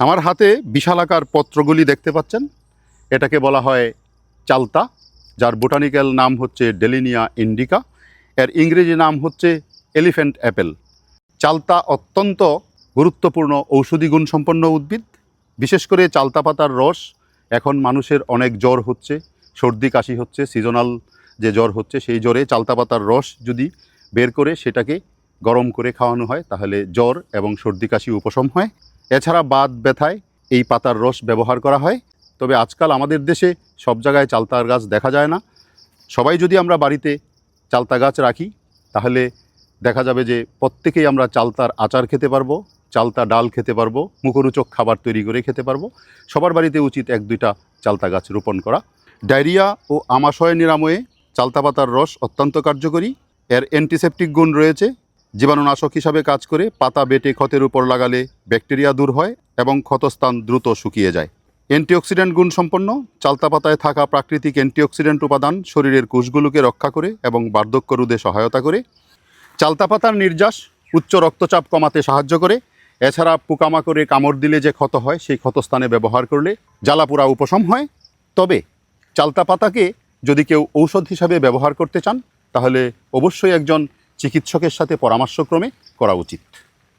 আমার হাতে বিশালাকার পত্রগুলি দেখতে পাচ্ছেন। এটাকে বলা হয় চালতা, যার বোটানিক্যাল নাম হচ্ছে ডেলিনিয়া ইন্ডিকা। এর ইংরেজি নাম হচ্ছে এলিফ্যান্ট অ্যাপেল। চালতা অত্যন্ত গুরুত্বপূর্ণ ঔষধি গুণসম্পন্ন উদ্ভিদ। বিশেষ করে চালতা পাতার রস, এখন মানুষের অনেক জ্বর হচ্ছে, সর্দি কাশি হচ্ছে, সিজনাল যে জ্বর হচ্ছে, সেই জ্বরে চালতা পাতার রস যদি বের করে সেটাকে গরম করে খাওয়ানো হয়, তাহলে জ্বর এবং সর্দি কাশি উপশম হয়। এছাড়া বাদ ব্যথায় এই পাতার রস ব্যবহার করা হয়। তবে আজকাল আমাদের দেশে সব জায়গায় চালতার গাছ দেখা যায় না। সবাই যদি আমরা বাড়িতে চালতা গাছ রাখি, তাহলে দেখা যাবে যে প্রত্যেকেই আমরা চালতার আচার খেতে পারব, চালতা ডাল খেতে পারব, মুখরোচক খাবার তৈরি করে খেতে পারব। সবার বাড়িতে উচিত এক দুইটা চালতা গাছ রোপণ করা। ডায়রিয়া ও আমাশয় নিরাময়ে চালতা পাতার রস অত্যন্ত কার্যকরী। এর অ্যান্টিসেপটিক গুণ রয়েছে। জীবাণুনাশক হিসাবে কাজ করে পাতা বেটে ক্ষতের উপর লাগালে ব্যাকটেরিয়া দূর হয় এবং ক্ষতস্থান দ্রুত শুকিয়ে যায়। অ্যান্টিঅক্সিডেন্ট গুণ সম্পন্ন চালতা পাতায় থাকা প্রাকৃতিক অ্যান্টিঅক্সিডেন্ট উপাদান শরীরের কোষগুলোকে রক্ষা করে এবং বার্ধক্য রোধে সহায়তা করে। চালতা পাতার নির্যাস উচ্চ রক্তচাপ কমাতে সাহায্য করে। এছাড়া পোকামাকড়ে কামড় দিলে যে ক্ষত হয়, সেই ক্ষতস্থানে ব্যবহার করলে জ্বালাপোড়া উপশম হয়। তবে চালতা পাতাকে যদি কেউ ঔষধ হিসাবে ব্যবহার করতে চান, তাহলে অবশ্যই একজন চিকিৎসকের সাথে পরামর্শক্রমে করা উচিত।